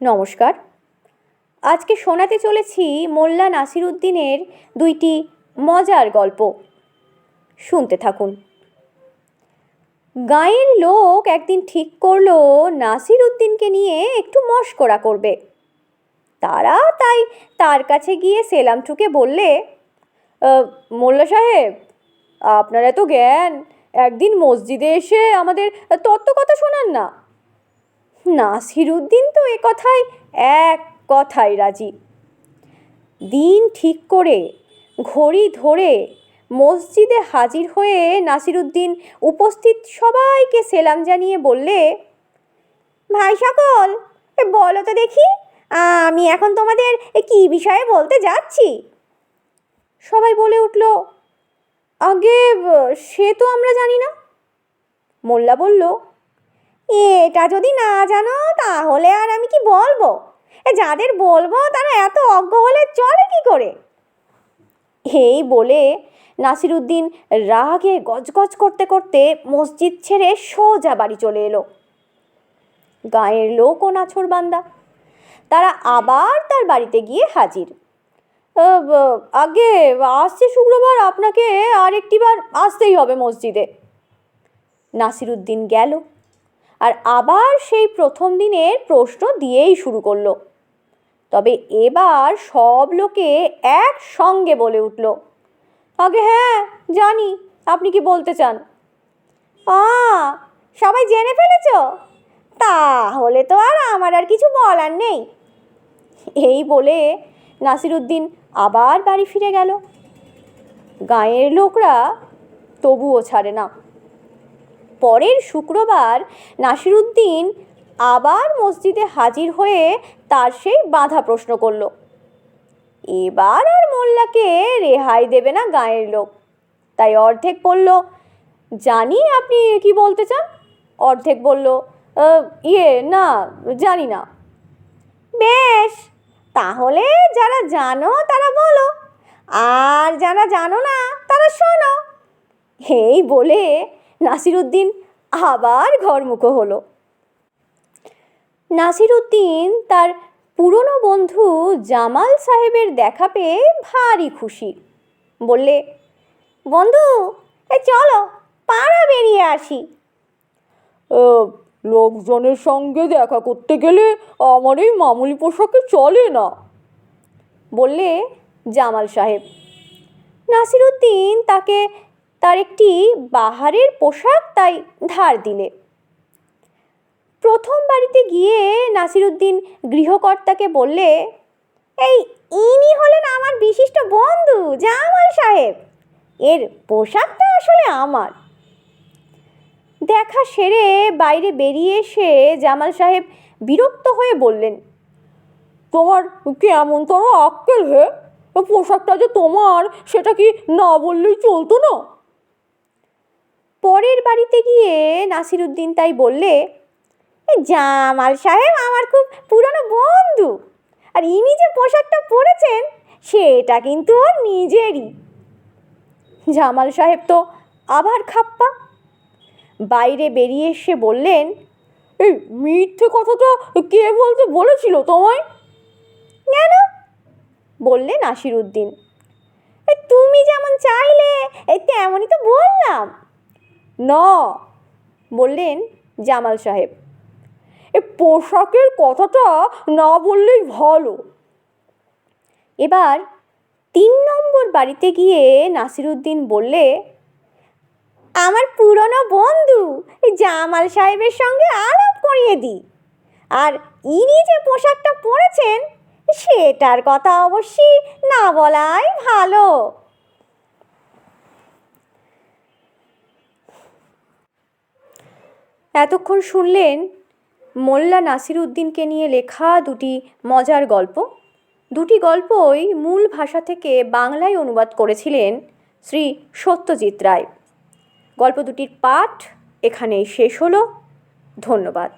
নমস্কার। আজকে শোনাতে চলেছি মোল্লা নাসিরুদ্দিনের দুইটি মজার গল্প। শুনতে থাকুন। গাঁয়ের লোক একদিন ঠিক করল নাসিরুদ্দিনকে নিয়ে একটু মস্করা করবে। তারা তাই তার কাছে গিয়ে সেলাম ঠুকে বললে মোল্লা সাহেব, আপনার এত জ্ঞান, একদিন মসজিদে এসে আমাদের তত্ত্ব কথা শোনান না। নাসিরুদ্দিন তো এ কথায় এক কথাই রাজি। দিন ঠিক করে, ঘড়ি ধরে মসজিদে হাজির হয়ে নাসিরুদ্দিন উপস্থিত সবাইকে সেলাম জানিয়ে বললে, ভাই সকল বলো তো দেখি, আমি এখন তোমাদের কী বিষয়ে বলতে যাচ্ছি? সবাই বলে উঠল, আগে, সে তো আমরা জানি না। মোল্লা বলল এটা যদি না জানো, তাহলে আর আমি কি বলব? যাদের বলব, তারা এত অজ্ঞ হলে চলে কি করে? এই বলে নাসিরুদ্দিন রাগে গজগজ করতে করতে মসজিদ ছেড়ে সোজা বাড়ি চলে এলো। গাঁয়ের লোক ও নাছরবান্দা তারা আবার তার বাড়িতে গিয়ে হাজির। আগে আসছে শুক্রবার, আপনাকে আরেকটিবার আসতেই হবে মসজিদে। নাসিরুদ্দিন গেল। আর আবার সেই প্রথম দিনের প্রশ্ন দিয়েই শুরু করল। তবে এবার সব লোকে একসঙ্গে বলে উঠল, আগে হ্যাঁ জানি, আপনি কি বলতে চান? আ, সবাই জেনে ফেলেছ? তাহলে তো আর আমার আর কিছু বলার নেই। এই বলে নাসিরুদ্দিন আবার বাড়ি ফিরে গেল। গাঁয়ের লোকরা তবুও ছাড়ে না। পরের শুক্রবার নাসিরুদ্দিন আবার মসজিদে হাজির হয়ে তার সেই বাধা প্রশ্ন করল, এবার আর মোল্লাকে রেহাই দেবে না গাঁয়ের লোক। তাই অর্ধেক বলল, জানি আপনি কি বলতে চান। অর্ধেক বলল ইয়ে না, জানি না। বেশ, তাহলে যারা জানো তারা বলো, আর যারা জানো না তারা শোনো। এই বলে নাসিরুদ্দিন আবার ঘরমুখো হলো। নাসিরুদ্দিন তার পুরনো বন্ধু জামাল সাহেবের দেখা পেয়ে ভারী খুশি। বললে বন্ধু এ চলো পাড়া বেরিয়ে আসি। লোকজনের সঙ্গে দেখা করতে গেলে আমার এই মামুলি পোশাকে চলে না। বললে জামাল সাহেব নাসিরুদ্দিন তাকে তার একটি বাহারের পোশাক তাই ধার দিলে। প্রথম বাড়িতে গিয়ে নাসিরুদ্দিন গৃহকর্তাকে বললে, এই ইনি হলেন আমার বিশিষ্ট বন্ধু জামাল সাহেব। এর পোশাকটা আসলে আমার। দেখা সেরে বাইরে বেরিয়ে এসে জামাল সাহেব বিরক্ত হয়ে বললেন, তোমার কেমন তোর আক্কেল হে? পোশাকটা যে তোমার, সেটা কি না বললেই চলতো না? পরের বাড়িতে গিয়ে নাসিরুদ্দিন তাই বললে, "এ জামাল সাহেব, আমার খুব পুরনো বন্ধু। আর ইনি যে পোশাকটা পরেছেন, সেটা কিন্তু ওর নিজেরই। জামাল সাহেব তো আবার খাপ্পা। বাইরে বেরিয়ে এসে বললেন, এই মিথ্যে কথাটা কে বলতে বলেছিল তোমায়? কেন? বললে নাসিরুদ্দিন "এই তুমি যেমন চাইলে তেমনই তো বললাম। না বললেন জামাল সাহেব। এ পোশাকের কথাটা না বললেই ভালো। এবার তিন নম্বর বাড়িতে গিয়ে নাসিরুদ্দিন বললে, আমার পুরনো বন্ধু জামাল সাহেবের সঙ্গে আলাপ করিয়ে দিই। আর ইনি যে পোশাকটা পরেছেন, সেটার কথা অবশ্যই না বলাই ভালো। এতক্ষণ শুনলেন মোল্লা নাসির উদ্দিনকে নিয়ে লেখা দুটি মজার গল্প। দুটি গল্পই মূল ভাষা থেকে বাংলায় অনুবাদ করেছিলেন শ্রী সত্যজিৎ রায়। গল্প দুটির পাঠ এখানেই শেষ হলো। ধন্যবাদ।